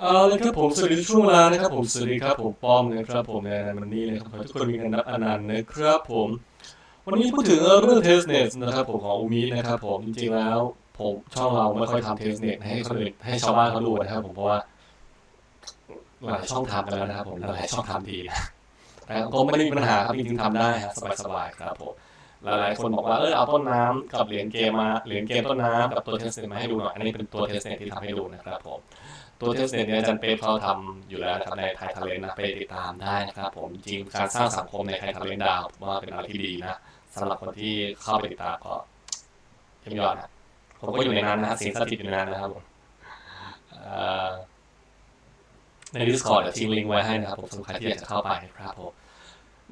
เอาลยครับผมสวัสดีทุกช่วงเวลานะครับผมสวัสดีครับผมป้อมนะครับผมในวันนี้นะครับขอให้ทุกคนมีกันนับอนันต์นะครับผม วันนี้พูดถึงเรื่องเทสเน็ตนะครับผมของอูมินะครับผมจริงๆแล้ว ผมช่องเราไม่ค่อยทำเทสเน็ตให้คนอื่นให้ชาวบ้านเขาดูนะครับผมเพราะว่าหลายช่องทำกันแล้วนะครับผมหลายช่องทำดีนะแต่ก็ไม่ได้มีปัญหาครับจริงๆทำได้ครับสบายๆครับผมหลายๆคนบอกว่าเออเอาต้นน้ำกับเหรียญเกมมาเหรียญเกมต้นน้ำกับตัวเทสเน็ตมาให้ดูหน่อยอันนี้เป็นตัวเทสเน็ตที่ทำให้ดูนะครับผม ตัวเทสเน็ตเนี่ยอาจารย์เป๊ปเขาทำอยู่แล้วนะครับในไทยทะเลนนะไปติดตามได้นะครับผมจริงการสร้างสังคมในไทยทะเลนดาวผมว่าเป็นอะไรที่ดีนะสำหรับคนที่เข้าไปติดตามก็เยี่ยมยอดนะผมก็อยู่ในนั้นนะสิ่งศักดิ์สิทธิ์อยู่ในนั้นนะครับผมเอ่อใน Discord เดี๋ยวทิ้งลิงก์ไว้ให้นะครับผมสำหรับใครที่อยากจะเข้าไปนะครับผม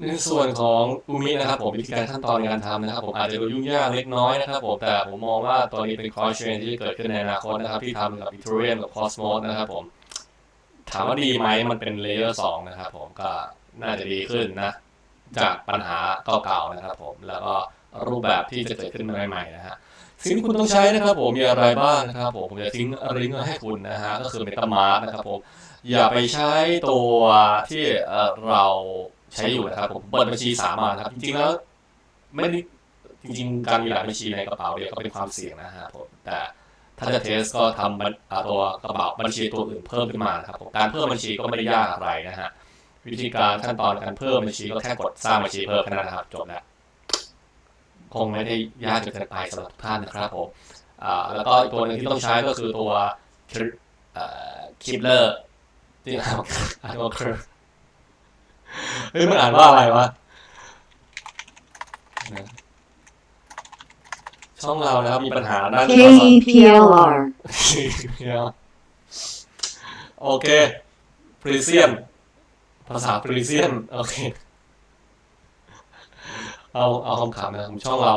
ในส่วนของอูมินะครับผมวิธีการขั้นตอนการทำนะครับ ผมอาจจะดูยุ่งยากเล็กน้อยนะครับผมแต่ผมมองว่าตัวนี้เป็นคอร์เชนที่เกิดขึ้นในอนาคตนะครับ ที่ทำกับ Ethereum กับ Cosmos นะครับผม ถามว่าดีไหมมันเป็นเลเยอร์สองนะครับผมก็น่าจะดีขึ้นนะ จากปัญหาเก่าๆนะครับผมแล้วก็รูปแบบที่จะเกิดขึ้นใหม่ๆนะฮะสิ่งที่คุณต้องใช้นะครับผมมีอะไรบ้างนะครับผมผมจะทิ้งลิงก์ให้คุณนะฮะก็คือ MetaMask นะครับผมอย่าไปใช้ตัวที่เรา ใช้อยู่นะครับผมเปิดบัญชีสามัญนะครับ จริงๆแล้วไม่ได้จริงๆการมีหลายบัญชีในกระเป๋าเดียก็เป็นความเสี่ยงนะฮะผมแต่ถ้าจะเทสก็ทำตัวกระเป๋าบัญชีตัวอื่นเพิ่มขึ้นมาครับผมการเพิ่มบัญชีก็ไม่ได้ยากอะไรนะฮะวิธีการขั้นตอนการเพิ่มบัญชีก็แค่กดสร้างบัญชีเพิ่มแค่นั้นนะครับจบแล้วคงไม่ได้ยากจนเกินไปสำหรับทุกท่านนะครับผมอ่าแล้วก็อีกตัวหนึ่งที่ต้องใช้ก็คือตัวคิปเลอร์ที่อ่านอ่านว่าคือ เฮ้ยมันอ่านว่าอะไรวะช่องเรานะครับมีปัญหาด้าน KEPLR โอเคฟรีเซียนภาษาฟรีเซียนโอเค เอาเอาคำขำนะครับช่องเรา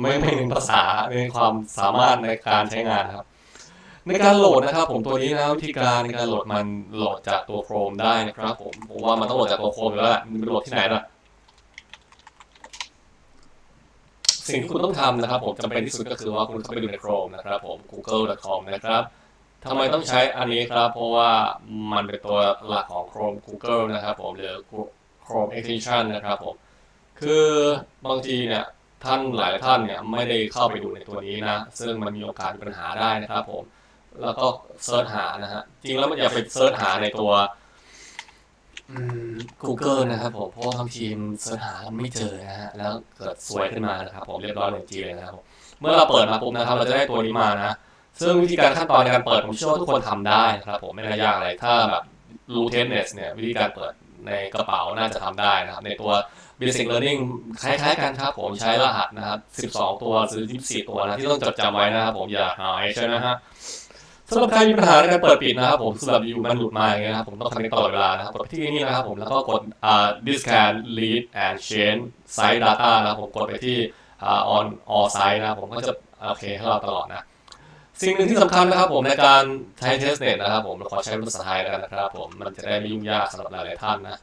ไม่ไม่เน้นภาษาเน้นความสามารถในการใช้งานนะครับ ในการโหลดนะครับ ผมตัวนี้นะวิธีการในการโหลดมันโหลดจากตัวโครมได้นะครับ ผมผมว่ามันต้องโหลดจากตัวโครมอยู่แล้วแหละมันไปโหลดที่ไหนล่ะสิ่งที่คุณต้องทำนะครับ ผมจำเป็นที่สุดก็คือว่าคุณเข้าไปดูใน Chrome นะครับผม google.com นะครับทำไมต้องใช้อันนี้ครับ เพราะว่ามันเป็นตัวหลักของ Chrome Google นะครับผมหรือ Chrome extension นะครับผม คือบางทีเนี่ยท่านหลายท่านเนี่ยไม่ได้เข้าไปดูในตัวนี้นะ ซึ่งมันมีโอกาสมีปัญหาได้นะครับผม แล้วก็เซิร์ชหานะฮะ จริงแล้วมันอย่าไปเซิร์ชหาในตัวอืม Google นะครับผม เพราะว่าบางทีมันเสิร์ชหาไม่เจอนะฮะ แล้วเกิดสวยขึ้นมานะครับผมเรียบร้อยเหมือนจีเลยนะครับผมเมื่อเราเปิดมาปุ๊บนะครับ เราจะได้ตัวนี้มานะ ซึ่งวิธีการขั้นตอนในการเปิดผมเชื่อว่าทุกคนทำได้นะครับผมไม่น่ายากอะไร ถ้าแบบรู้เทนเนสเนี่ยวิธีการเปิดในกระเป๋าน่าจะทำได้นะครับ ในตัว Basic Learning คล้ายๆกันครับผมใช้รหัสนะครับ 12 ตัวหรือ 24 ตัวนะที่ต้องจดจำไว้นะครับผมอย่าหายใช่ไหมฮะ สำหรับใครมีปัญหาในการเปิดปิดนะครับผมสำหรับอยู่มันหลุดมาอย่างเงี้ยนะครับผมต้องทำในตลอดเวลานะครับกดไปที่นี่นะครับผมแล้วก็กดอ่า this can lead and change site data นะครับผมกดไปที่อ่า on all site นะครับผมก็จะโอเคให้เราตลอดนะสิ่งหนึ่งที่สำคัญนะครับผมในการใช้ testnet นะครับผมขอใช้ภาษาไทยแล้วนะครับผมมันจะได้ไม่ยุ่งยากสำหรับหลายๆท่านนะ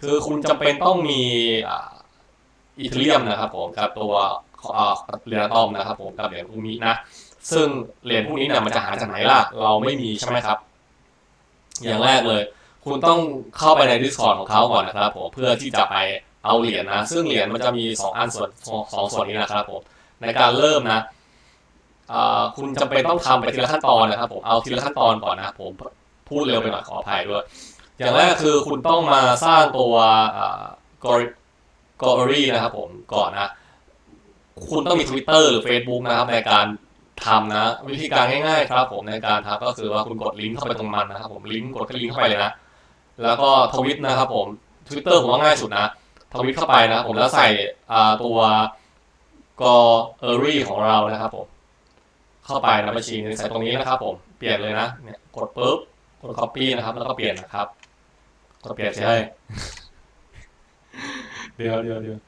คือคุณจำเป็นต้องมีอีเทเรียมนะครับผมกับตัวเหรียญอะตอมนะครับผมกับเหรียญอูมินะ ซึ่งเหรียญพวกนี้เนี่ยมันจะหาจากไหนล่ะ เราไม่มีใช่ไหมครับ อย่างแรกเลย คุณต้องเข้าไปใน Discord ของเขาก่อนนะครับผมเพื่อที่จะไปเอาเหรียญนะซึ่งเหรียญมันจะมีสองอันส่วนสองส่วนนี้นะครับผมในการเริ่มนะคุณจำเป็นต้องทำไปทีละขั้นตอนนะครับผมเอาทีละขั้นตอนก่อนนะครับผมพูดเร็วไปหน่อยขออภัยด้วย อย่างแรกคือคุณต้องมาสร้างตัวกอรี่นะครับผมก่อนนะ คุณต้องมี Twitter หรือ Facebook นะครับในการ ทำนะ วิธีการง่ายๆครับผมในการทำก็คือว่าคุณกดลิงก์เข้าไปตรงมันนะครับผมลิงก์กดลิงก์เข้าไปเลยนะ แล้วก็ทวิตนะครับผม Twitter ผมว่าง่ายสุดนะทวิตเข้าไปนะผมแล้วใส่ตัวกออรี่ของเรานะครับผมเข้าไปนะบัญชีใส่ตรงนี้นะครับผมเปลี่ยนเลยนะเนี่ยกดปุ๊บกด copy นะครับ แล้วก็เปลี่ยนนะครับกดเปลี่ยนใช่เดี๋ยวเดี๋ยวเดี๋ยว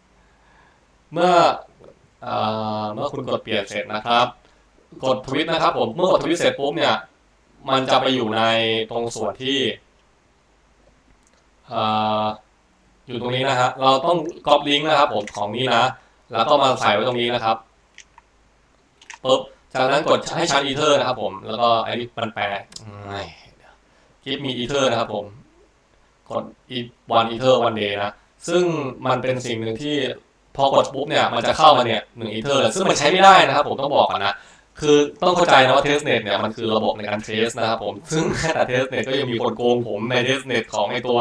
เมื่อเมื่อคุณกดเปลี่ยนเสร็จนะครับ กดทวิตนะครับผมเมื่อกดทวิตเสร็จปุ๊บเนี่ย มันจะไปอยู่ในตรงส่วนที่ออยู่ตรงนี้นะฮะเราต้องก๊อปลิงก์นะครับ ผมของนี้นะ แล้วก็มาใส่ไว้ตรงนี้นะครับปุ๊บจากนั้นกดให้ชันอีเทอร์นะครับ ผม แล้วก็ไอ้นี่มันแปลไม่ give me ether นะครับ ผมกด e- one ether one day นะซึ่งมันเป็นสิ่งหนึ่งที่พอกดปุ๊บเนี่ยมันจะเข้ามาเนี่ยหนึ่ง ether เลยซึ่งมันใช้ไม่ได้นะครับ ผมต้องบอกก่อนนะ คือต้องเข้าใจนะว่า testnet เนี่ยมันคือระบบในการ test นะครับผม ซึ่งแม้แต่ testnet ก็ยังมีคนโกงผมใน testnet ของไอตัว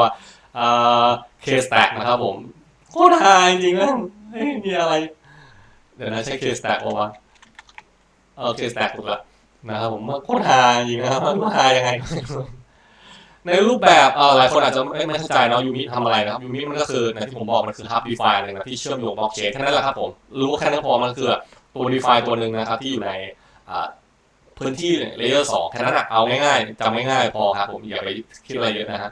อ่า k-stack นะครับผมโคตรฮายจริงๆนะเฮ้ยมีอะไร เดี๋ยวนะใช้ k-stack ป่าวะเออ k-stack ถูกละนะครับผมโคตรฮาจริงนะครับมันฮายยังไงในรูปแบบเออหลายคนอาจจะไม่เข้าใจเนาะยูมิทำอะไรนะครับยูมิมันก็คือในที่ผมบอกมันคือ hub DeFi เลยนะที่เชื่อมโยงบล็อกเชนแค่นั้นแหละครับผมรู้แค่นั้นพอมันคือตัว DeFi ตัวหนึ่งนะครับที่อยู่ใน พื้นที่เลเยอร์สองแค่นั้นเอาง่ายๆจำง่ายๆพอครับผมอย่าไปคิดอะไรเยอะนะฮะ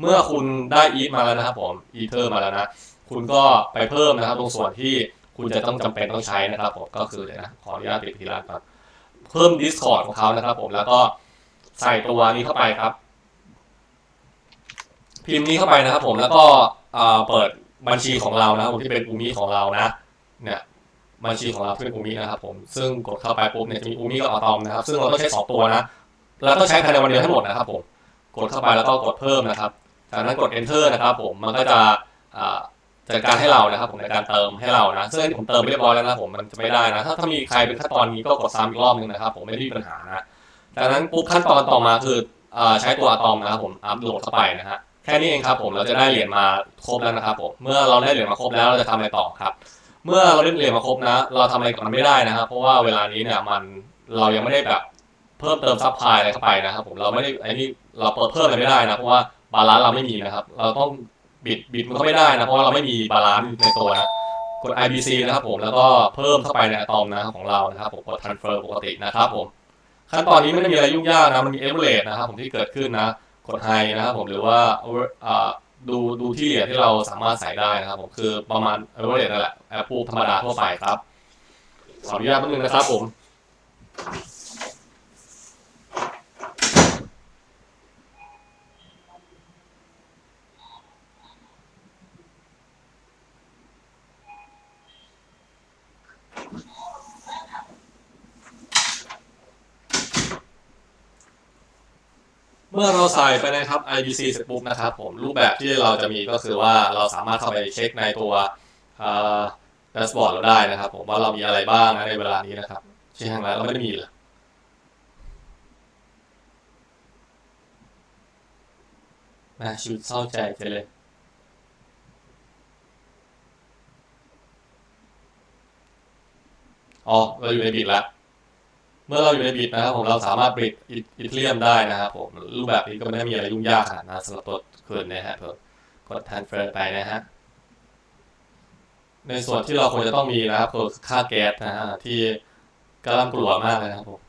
เมื่อคุณได้อีทมาแล้วนะครับผมอีเทอร์มาแล้วนะ คุณก็ไปเพิ่มนะครับ ตรงส่วนที่คุณจะต้องจำเป็นต้องใช้นะครับผมก็คือเดี๋ยวนะขออนุญาตปิดทีละก่อนเพิ่ม Discord ของเขานะครับผมแล้วก็ใส่ตัวนี้เข้าไปครับ พิมพ์นี้เข้าไปนะครับผมแล้วก็เอ่อเปิดบัญชีของเรานะครับผมที่เป็นอูมิของเรานะ เนี่ย บัญชีของเราที่เป็นอูมินะครับผมซึ่งกดเข้าไปปุ๊บเนี่ยจะมีอูมิกับอะตอมนะครับซึ่งเราต้องใช้สองตัวนะแล้วต้องใช้ภายในวันเดียวทั้งหมดนะครับผมกดเข้าไปแล้วก็กดเพิ่มนะครับจากนั้นกด enter นะครับผมมันก็จะจัดการให้เรานะครับผมในการเติมให้เรานะซึ่งผมเติมไปเรียบร้อยแล้วนะผมมันจะไม่ได้นะถ้าถ้ามีใครเป็นขั้นตอนนี้ก็กดซ้ำอีกรอบนึงนะครับผมไม่ได้มีปัญหานะจากนั้นปุ๊บขั้นตอนต่อมาคือใช้ตัวอะตอมนะครับผมอัพโหลดเข้าไปนะฮะแค่นี้เองครับผมเราจะได้เหรียญมาครบแล้วนะครับผมเมื่อเราได้เหรียญมาครบแล้วเราจะทำอะไรต่อครับ เมื่อเราได้เหรียญมาครบนะ เราทำอะไรกับมันไม่ได้นะครับ เพราะว่าเวลานี้เนี่ยมันเรายังไม่ได้แบบเพิ่มเติมซัพพลายอะไรเข้าไปนะครับผมเราไม่ได้ไอ้นี่เราเปิดเพิ่มอะไรไม่ได้นะเพราะว่าบาลานซ์เราไม่มีนะครับ เราต้องบิดบิดมันก็ไม่ได้นะเพราะว่าเราไม่มีบาลานซ์ในตัวนะกด IBC นะครับผมแล้วก็เพิ่มเข้าไปในอะตอมนะครับของเรานะครับผมกด transfer ปกตินะครับผมขั้นตอนนี้ไม่ได้มีอะไรยุ่งยากนะมันมี average นะครับผมที่เกิดขึ้นนะกดไฮนะครับผมหรือว่าอ่า ดูดูที่เหรียญที่เราสามารถใส่ได้นะครับผมคือประมาณเอเวอร์เรนั่นแหละแอปพูธรรมดาทั่วไปครับขออนุญาตแป๊บนึงนะครับผม เมื่อเราใส่ไปนะครับ IBC เสร็จปุ๊บนะครับผมรูปแบบที่เราจะมีก็คือว่าเราสามารถเข้าไปเช็คในตัวแดชบอร์ดเราได้นะครับ ผมว่าเรามีอะไรบ้างนะในเวลานี้นะครับเช่นไรเราไม่ได้มีเลยแม่ชีวิตเศร้าใจจังเลยอ๋อเราอยู่ในบิดแล้ว เมื่อเราอยู่ในบิดนะครับผมเราสามารถบิดอีเทียมได้นะครับผมรูปแบบนี้ก็ไม่ได้มีอะไรยุ่งยากขนาดนั้นสำหรับตัวคืนนะฮะผมกด transfer ไปนะฮะในส่วนที่เราควรจะต้องมีนะครับคือค่าแก๊สนะฮะที่กำลังกลัวมากเลยนะครับผม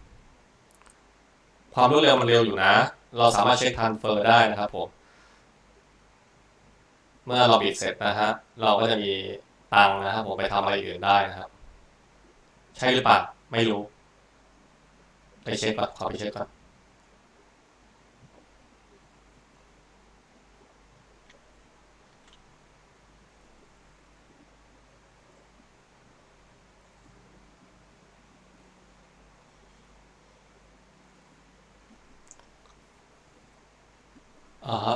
ความรวดเร็วมันเร็วอยู่นะ เราสามารถเช็ค transfer ได้นะครับผมเมื่อเราบิดเสร็จนะฮะเราก็จะมีตังนะครับผมไปทำอะไรอื่นได้นะครับ ใช่หรือเปล่าไม่รู้ ไปเช็คก่อนขอไปเช็คก่อน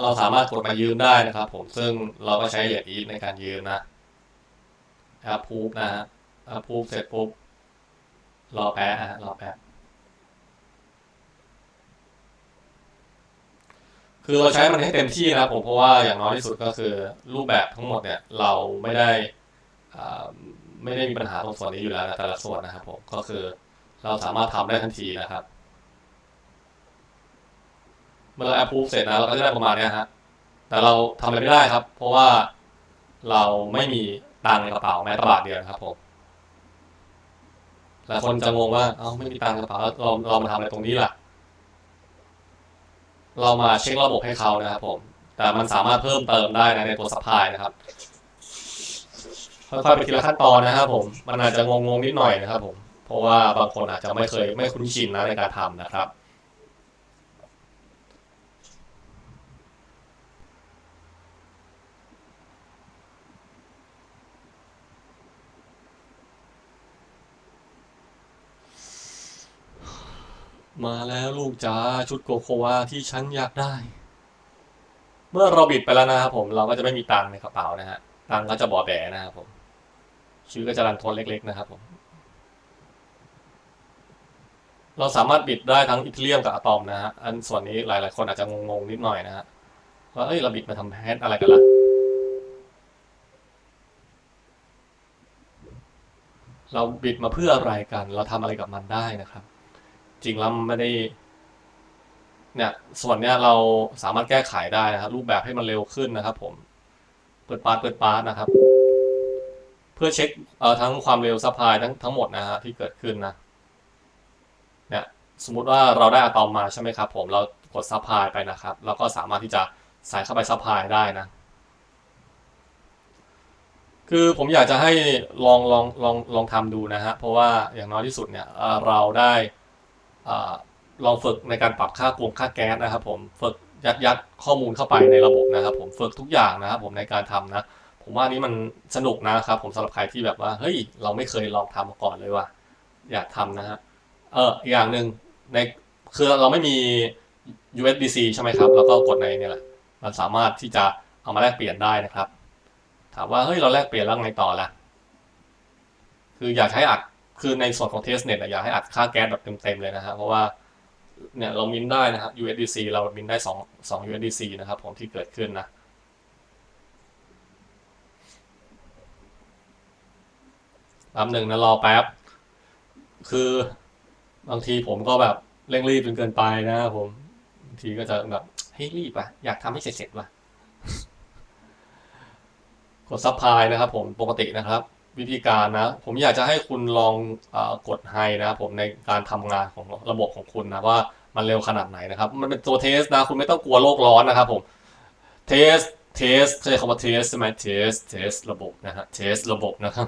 เราสามารถกดมายืมได้นะครับผมซึ่งเราก็ใช้เหรียญอีฟในการยืมนะแอปพูฟนะฮะแอปพูฟเสร็จปุ๊บรอแป๊บอะรอแป๊บ คือเราใช้มันให้เต็มที่นะครับผมเพราะว่าอย่างน้อยที่สุดก็คือรูปแบบทั้งหมดเนี่ยเราไม่ได้อ่าไม่ได้มีปัญหาตรงส่วนนี้อยู่แล้วนะแต่ละส่วนนะครับผมก็คือเราสามารถทำได้ทันทีนะครับ เมื่อเราแอปพูฟเสร็จนะเราก็จะได้ประมาณเนี้ยฮะแต่เราทำอะไรไม่ได้ครับ เพราะว่าเราไม่มีตังค์ในกระเป๋าแม้แต่บาทเดียวนะครับผมหลายคนจะงงว่าเอ้าไม่มีตังค์กระเป๋าเราเรามาทำอะไรตรงนี้ล่ะ เรามาเช็คระบบให้เขานะครับผม แต่มันสามารถเพิ่มเติมได้นะในตัวซัพพลายนะครับ ค่อยๆไปทีละขั้นตอนนะครับผม มันอาจจะงงๆนิดหน่อยนะครับผม เพราะว่าบางคนอาจจะไม่เคยไม่คุ้นชินนะในการทำนะครับ มาแล้วลูกจ๋าชุดโกโควาที่ฉันอยากได้ เมื่อเราบิดไปแล้วนะครับผมเราก็จะไม่มีตังค์ในกระเป๋านะฮะตังค์ก็จะบอแบนะครับผมชีวิตก็จะรันทดเล็ก ๆ นะครับผม เราสามารถบิดได้ทั้งอิทเลียมกับอะตอมนะฮะอันส่วนนี้หลาย ๆ คนอาจจะงงๆนิดหน่อยนะฮะว่าเอ้ยเราบิดมาทำแพทอะไรกันล่ะเราบิดมาเพื่ออะไรกัน เราทำอะไรกับมันได้นะครับ ริงแล้วไม่ได้ เนี่ย ส่วนเนี้ยเราสามารถแก้ไขได้นะครับ รูปแบบให้มันเร็วขึ้นนะครับผม เปิดปาร์ตเปิดปาร์ตนะครับ เพื่อเช็คเอ่อทั้งความเร็วซัพพลายทั้งทั้งหมดนะฮะที่เกิดขึ้นนะ เนี่ยสมมุติว่าเราได้อะตอมมาใช่ไหมครับ ผมเรากดซัพพลายไปนะครับเราก็สามารถที่จะใส่เข้าไปซัพพลายได้นะ คือผมอยากจะให้ลองลองลองลองทำดูนะฮะเพราะว่าอย่างน้อยที่สุดเนี่ยเราได้ ลองฝึกในการปรับค่ากวงค่าแก๊สนะครับ ผมฝึกยัดยัดข้อมูลเข้าไปในระบบนะครับ ผมฝึกทุกอย่างนะครับ ผมในการทำนะ ผมว่านี้มันสนุกนะครับ ผมสำหรับใครที่แบบว่าเฮ้ยเราไม่เคยลองทำมาก่อนเลยว่ะอยากทำนะฮะเอออีกอย่างหนึ่งในคือเราไม่มี USDC ใช่ไหมครับ แล้วก็กดในนี่แหละ มันสามารถที่จะเอามาแลกเปลี่ยนได้นะครับ ถามว่าเฮ้ยเราแลกเปลี่ยนแล้วไงต่อละคืออยากให้อัด คือในส่วนของเทสเน็ตอยากให้อัดค่าแก๊สแบบเต็มๆเลยนะฮะเพราะว่าเนี่ยเรามินได้นะครับ USDC เรามินได้สองสอง USDC นะครับผมที่เกิดขึ้นนะแป๊บหนึ่งนะรอแป๊บ คือบางทีผมก็แบบเร่งรีบจนเกินไปนะครับผมบางทีก็จะแบบเฮ้ยรีบอะอยากทำให้เสร็จๆว่ะกดซับพลายนะครับผมปกตินะครับ วิธีการนะ ผมอยากจะให้คุณลองอกดไฮนะครับผมในการทำงานของระบบของคุณนะว่ามันเร็วขนาดไหนนะครับ มันเป็นตัวเทสนะ คุณไม่ต้องกลัวโลกร้อนนะครับผมเทสเทสใช้คำว่าเทสใช่ไหมเทสเทสระบบนะฮะเทสระบบนะครับ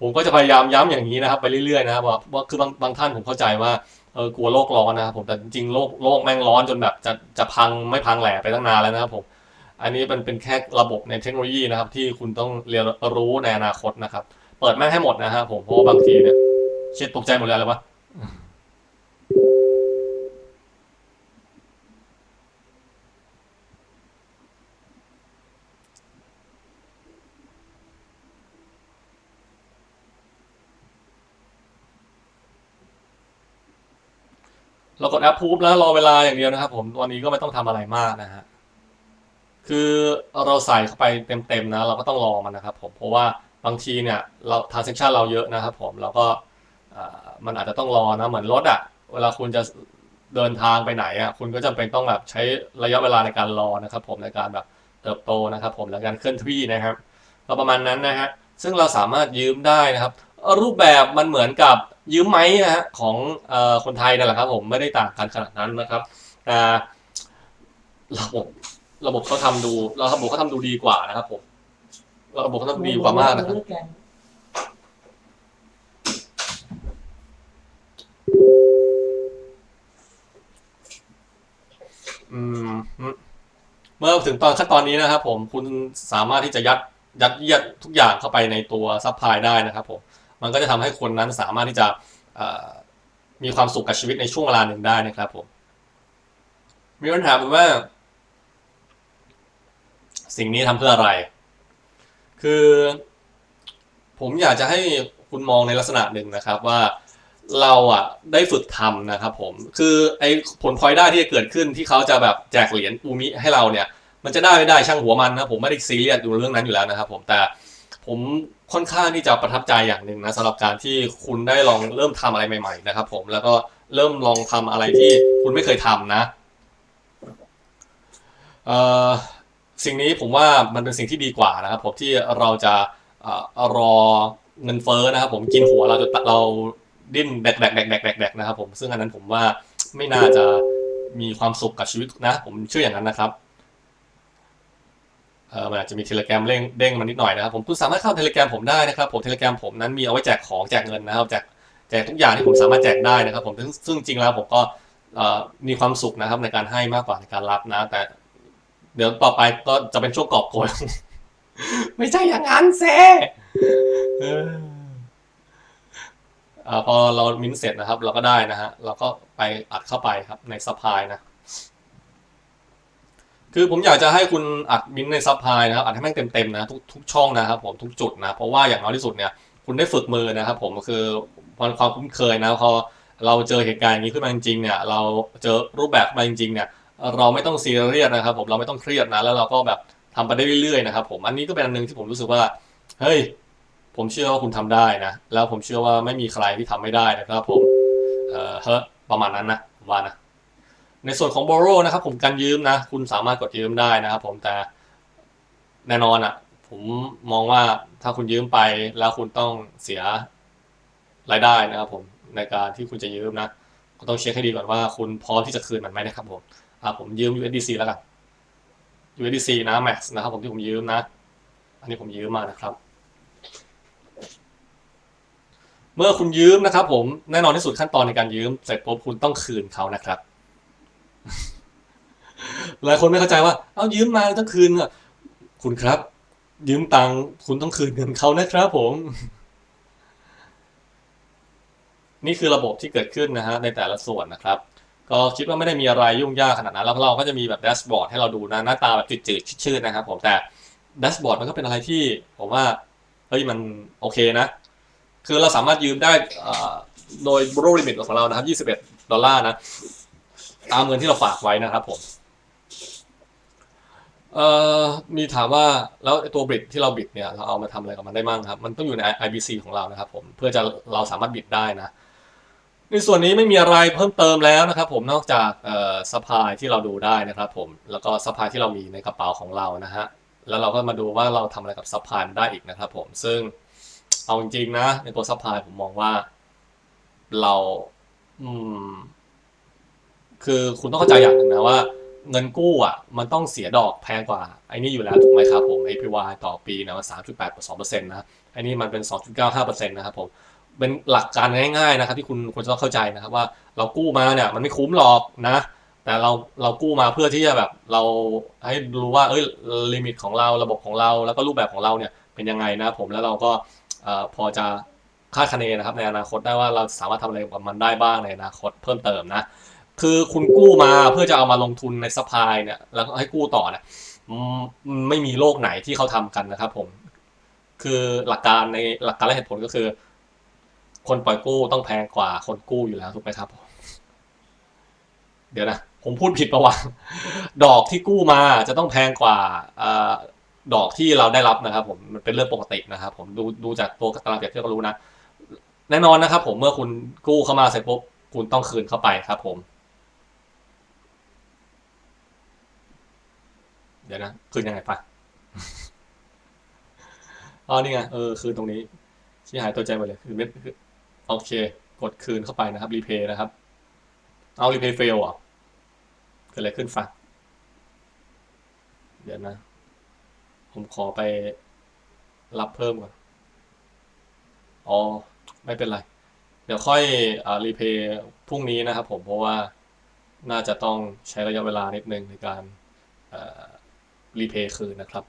ผมก็จะพยายามย้ำอย่างนี้นะครับไปเรื่อยๆนะครับว่าว่าคือบางบางท่านผมเข้าใจว่าเออกลัวโลกร้อนนะครับผมแต่จริงโลกโลกแม่งร้อนจนแบบจะจะพังไม่พังแหล่ไปตั้งนานแล้วนะครับผม อันนี้มันเป็นแค่ระบบในเทคโนโลยีนะครับ ที่คุณต้องเรียนรู้ในอนาคตนะครับ เปิดแม่งให้หมดนะฮะผมเพราะบางทีเนี่ยเช็ดตกใจหมดเลยอะไรวะเรากดแอปพูฟแล้วรอเวลาอย่างเดียวนะครับผม วันนี้ก็ไม่ต้องทำอะไรมากนะฮะ คือเราใส่เข้าไปเต็มๆนะ เราก็ต้องรอมันนะครับผมเพราะว่าบางทีเนี่ยเราทรานเซ c ชันเราเยอะนะครับผมเราก็มันอาจจะต้องรอนะเหมือนรถอะเวลาคุณจะเดินทางไปไหนอะคุณก็จำเป็นต้องแบบใช้ระยะเวลาในการรอนะครับผมในการแบบเติบโตนะครับผมในการเคลื่อนที่นะครับก็ประมาณนั้นนะฮะซึ่งเราสามารถยืมได้นะครับ รูปแบบมันเหมือนกับยืมไหมนะฮะของอคนไทยนั่นแหละครับผมไม่ได้ต่างกันขนาดนั้นนะครับแต่ระบบ ระบบเขาทำดูเราระบบเขาทำดูดีกว่านะครับผมระบบเขาทำดีกว่ามากนะครับอืมเมื่อถึงตอนขั้นตอนนี้นะครับ ผมคุณสามารถที่จะยัดยัดเยียดทุกอย่างเข้าไปในตัวซัพพลายได้นะครับ ผม มันก็จะทำให้คนนั้นสามารถที่จะเอ่อมีความสุขกับชีวิตในช่วงเวลาหนึ่งได้นะครับ ผม มีคำถามว่า สิ่งนี้ทำเพื่ออะไร คือ ผมอยากจะให้คุณมองในลักษณะหนึ่งนะครับว่าเราอะได้ฝึกทำนะครับผมคือไอ้ผลพลอยได้ที่จะเกิดขึ้นที่เขาจะแบบแจกเหรียญอูมิให้เราเนี่ย มันจะได้ไม่ได้ช่างหัวมันนะผมไม่ได้ซีเรียสดูเรื่องนั้นอยู่แล้วนะครับผมแต่ผมค่อนข้างที่จะประทับใจอย่างหนึ่งนะสำหรับการที่คุณได้ลองเริ่มทำอะไรใหม่ ๆ นะครับ ผมแล้วก็เริ่มลองทำอะไรที่คุณไม่เคยทำนะเอ่อ สิ่งนี้ผมว่ามันเป็นสิ่งที่ดีกว่านะครับผมที่เราจะรอเงินเฟ้อนะครับผมกินหัวเราจะเราดิ้นแบกแบกแบกแบกแบกแบกนะครับผมซึ่งอันนั้นผมว่าไม่น่าจะมีความสุขกับชีวิตนะ ผมเชื่ออย่างนั้นนะครับเออมันอาจจะมีเทเลแกรมเร่งเด้งมานิดหน่อยนะครับผมคุณสามารถเข้าเทเลแกรมผมได้นะครับผมเทเลแกรมผมนั้นมีเอาไว้แจกของแจกเงินนะครับแจกแจกทุกอย่างที่ผมสามารถแจกได้นะครับ ผมซึ่งจริงแล้วผมก็มีความสุขนะครับในการให้มากกว่าในการรับนะแต่ เดี๋ยวต่อไปก็จะเป็นช่วงกอบโกย ไม่ใช่อย่างนั้นเซอออาพอเรามิ้นเสร็จนะครับ เราก็ได้นะฮะเราก็ไปอัดเข้าไปครับในซัพพลายนะ คือผมอยากจะให้คุณอัดมิ้นในซัพพลายนะครับอัดให้แม่งเต็มๆนะทุกทุกช่องนะครับ ผมทุกจุดนะเพราะว่าอย่างน้อยที่สุดเนี่ย คุณได้ฝึกมือนะครับ ผมคือความความคุ้นเคยนะพอเราเจอเหตุการณ์อย่างนี้ขึ้นมาจริงๆเนี่ย เราเจอรูปแบบมาจริงๆเนี่ย เราไม่ต้องซีเรียสนะครับผมเราไม่ต้องเครียดนะแล้วเราก็แบบทำไปได้เรื่อยๆนะครับผมอันนี้ก็เป็นอันหนึงที่ผมรู้สึกว่าเฮ้ยผมเชื่อว่าคุณทำได้นะ แล้วผมเชื่อว่าไม่มีใครที่ทำไม่ได้นะครับผมเอ่อเฮ้ประมาณนั้นนะผมว่านะในส่วนของ borrow นะครับผมการยืมนะ คุณสามารถกดยืมได้นะครับผมแต่แน่นอนอะ ผมมองว่าถ้าคุณยืมไปแล้วคุณต้องเสียรายได้นะครับผมในการที่คุณจะยืมนะก็ต้องเช็คให้ดีก่อนว่าคุณพร้อมที่จะคืนมันไหมนะครับผม อ่าผมยืม USDC แล้วกัน USDC นะ Max นะครับ ผมที่ผมยืมนะ อันนี้ผมยืมมานะครับ เมื่อคุณยืมนะครับผมแน่นอนที่สุดขั้นตอนในการยืม เสร็จปุ๊บคุณต้องคืนเขานะครับ หลายคนไม่เข้าใจว่า เอายืมมาต้องคืนอะคุณครับ ยืมตังค์คุณต้องคืนเงินเขานะครับผมนี่คือระบบที่เกิดขึ้นนะฮะในแต่ละส่วนนะครับ ก็คิดว่าไม่ได้มีอะไรยุ่งยากขนาดนั้นแล้วเราก็จะมีแบบแดชบอร์ดให้เราดูนะหน้าตาแบบจืดๆชืดๆนะครับผมแต่แดชบอร์ดมันก็เป็นอะไรที่ผมว่าเฮ้ยมันโอเคนะ คือเราสามารถยืมได้โดย borrow limit ของเรานะครับ21 ดอลลาร์นะตามเงินที่เราฝากไว้นะครับผมเอ่อมีถามว่าแล้วตัวบิดที่เราบิดเนี่ยเราเอามาทำอะไรกับมันได้มั่งครับ มันต้องอยู่ใน IBC ของเรานะครับผมเพื่อจะเราสามารถบิดได้นะ ในส่วนนี้ไม่มีอะไรเพิ่มเติมแล้วนะครับ ผมนอกจากเอ่อซัพพลายที่เราดูได้นะครับ ผมแล้วก็ซัพพลายที่เรามีในกระเป๋าของเรานะฮะแล้วเราก็มาดูว่าเราทำอะไรกับซัพพลายได้อีกนะครับ ผมซึ่งเอาจริงๆนะ ในตัวซัพพลายผมมองว่า เราอืมคือคุณต้องเข้าใจอย่างหนึ่งนะว่าเงินกู้อะ มันต้องเสียดอกแพงกว่าไอ้นี่อยู่แล้วถูกไหมครับผม APY ต่อปีนะมันสามจุดแปดสองเปอร์เซ็นต์นะไอ้นี่มันเป็นสองจุดเก้าห้าเปอร์เซ็นต์นะครับผม เป็นหลักการง่ายๆนะครับที่คุณควรจะต้องเข้าใจนะครับ ว่าเรากู้มาเนี่ยมันไม่คุ้มหรอกนะ แต่เราเรากู้มาเพื่อที่จะแบบเราให้รู้ว่าเอ้ยลิมิตของเราระบบของเรา แล้วก็รูปแบบของเราเนี่ยเป็นยังไงนะผมแล้วเราก็พอจะคาดคะเนนะครับในอนาคตได้ว่าเราสามารถทำอะไรกับมันได้บ้างในอนาคตเพิ่มเติมนะคือคุณกู้มาเพื่อจะเอามาลงทุนในซัพพลายเนี่ยแล้วก็ให้กู้ต่อเนี่ยไม่มีโลกไหนที่เขาทำกันนะครับผมคือหลักการในหลักการและเหตุผลก็คือ คนปล่อยกู้ต้องแพงกว่าคนกู้อยู่แล้วถูกไหมครับ เดี๋ยวนะ ผมพูดผิดประวัติดอกที่กู้มาจะต้องแพงกว่าอดอกที่เราได้รับนะครับผมมันเป็นเรื่องปกตินะครับ ผมดูดูจากตัวตารางเปรียบเทียบก็รู้นะแน่นอนนะครับ ผมเมื่อคุณกู้เข้ามาเสร็จปุ๊บคุณต้องคืนเข้าไปครับ ผม เดี๋ยวนะคืนยังไงปะอ๋อนี่ไงเออคืนตรงนี้ที่หายตัวใจไปเลยคือเม็ดคือ โอเค กดคืนเข้าไปนะครับรีเพย์นะครับ เอารีเพย์เฟลอะเกิดอะไรขึ้นฟะเดี๋ยวนะ ผมขอไปรับเพิ่มก่อน อ๋อ ไม่เป็นไร เดี๋ยวค่อยอรีเพย์พรุ่งนี้นะครับผมเพราะว่าน่าจะต้องใช้ระยะเวลานิดนึงในการรีเพย์คืนนะครับ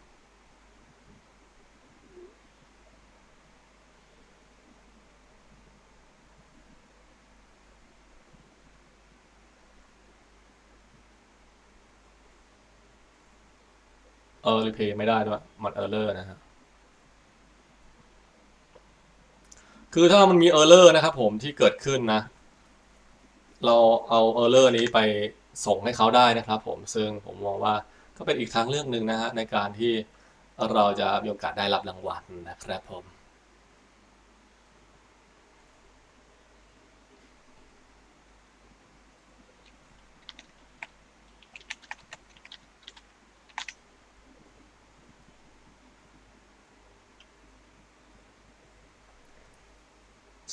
เออรีเพย์ไม่ได้ด้วยมันเออร์เลอร์นะฮะคือถ้ามันมีเออร์เลอร์นะครับผมที่เกิดขึ้นนะ เราเอาเออร์เลอร์นี้ไปส่งให้เขาได้นะครับผมซึ่งผมมองว่าก็เป็นอีกทางเลือกหนึ่งนะฮะในการที่เราจะมีโอกาสได้รับรางวัลนะครับผม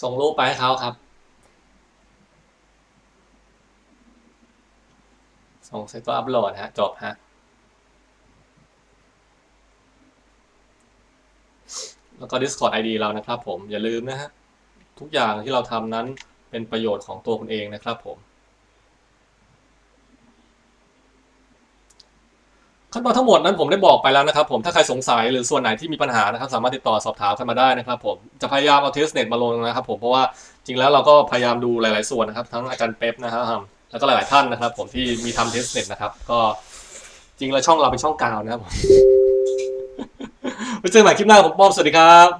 ส่งรูปไปให้เขาครับ ส่งเสร็จก็อัปโหลดฮะ จบฮะ แล้วก็ Discord ID เรานะครับผม อย่าลืมนะฮะ ทุกอย่างที่เราทำนั้นเป็นประโยชน์ของตัวคุณเองนะครับผม ขั้นตอนทั้งหมดนั้นผมได้บอกไปแล้วนะครับผมถ้าใครสงสัยหรือส่วนไหนที่มีปัญหานะครับ สามารถติดต่อสอบถามกันมาได้นะครับผมจะพยายามเอาเทสเน็ตมาลงนะครับผมเพราะว่าจริงแล้วเราก็พยายามดูหลาย ๆ ส่วนนะครับ ทั้งอาจารย์เป๊ปนะครับแล้วก็หลาย ๆ ท่านนะครับ ผมที่มีทำเทสเน็ตนะครับ ก็จริงแล้วช่องเราเป็นช่องกาวนะครับผมไว้เจอกันใหม่คลิปหน้าผมป้อมสวัสดีครับ